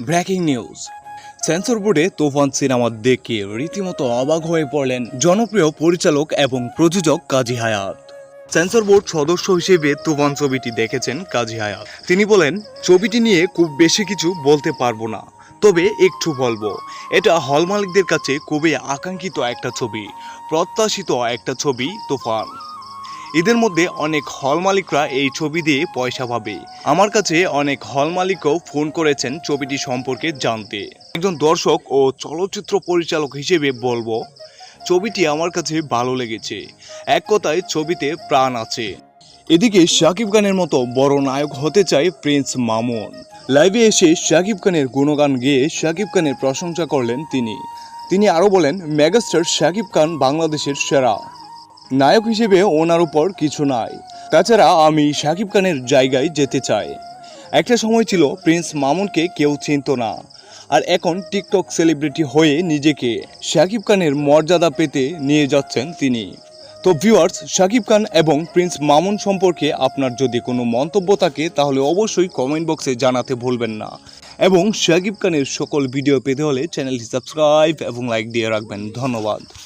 Breaking news. Sensor বোর্ডে তোফান cinema দেখে রীতিমতো অবাক হয়ে পড়লেন জনপ্রিয় পরিচালক এবং প্রযোজক কাজী হায়াত। সেন্সর বোর্ড সদস্য হিসেবে তুফান ছবিটি দেখেছেন কাজী হায়াত। তিনি বলেন, ছবিটি নিয়ে খুব বেশি কিছু বলতে পারব না, তবে একটু বলব। এটা হল মালিকদের কাছে খুবই আকাঙ্ক্ষিত একটা ছবি, প্রত্যাশিত একটা ছবি, তুফান। এদের মধ্যে অনেক হল মালিকরা এই ছবি দিয়ে পয়সা পাবে। আমার কাছে অনেক হল মালিকও ফোন করেছেন ছবিটি সম্পর্কে জানতে। একজন দর্শক ও চলচ্চিত্র পরিচালক হিসেবে বলব, ছবিটি আমার কাছে ভালো লেগেছে। এক কথায় ছবিতে প্রাণ আছে। এদিকে শাকিব খানের মতো বড় নায়ক হতে চায় প্রিন্স মামুন। লাইভে এসে শাকিব খানের গুণগান গেয়ে শাকিব খানের প্রশংসা করলেন তিনি। তিনি আরও বলেন, মেগাস্টার শাকিব খান বাংলাদেশের সেরা। নায়ক হিসেবে ওনার উপর কিছু নাই। তাছাড়া আমি শাকিব খানের জায়গায় যেতে চাই। একটা সময় ছিল প্রিন্স মামুনকে কেউ চিনত না। আর এখন টিকটক সেলিব্রিটি হয়ে নিজেকে শাকিব খানের মর্যাদা পেতে নিয়ে যাচ্ছেন তিনি। তো ভিউয়ার্স, শাকিব খান এবং প্রিন্স মামুন সম্পর্কে আপনার যদি কোনো মন্তব্য থাকে, তাহলে অবশ্যই কমেন্ট বক্সে জানাতে ভুলবেন না। এবং শাকিব খানের সকল ভিডিও পেতে হলে চ্যানেলটি সাবস্ক্রাইব এবং লাইক দিয়ে রাখবেন। ধন্যবাদ।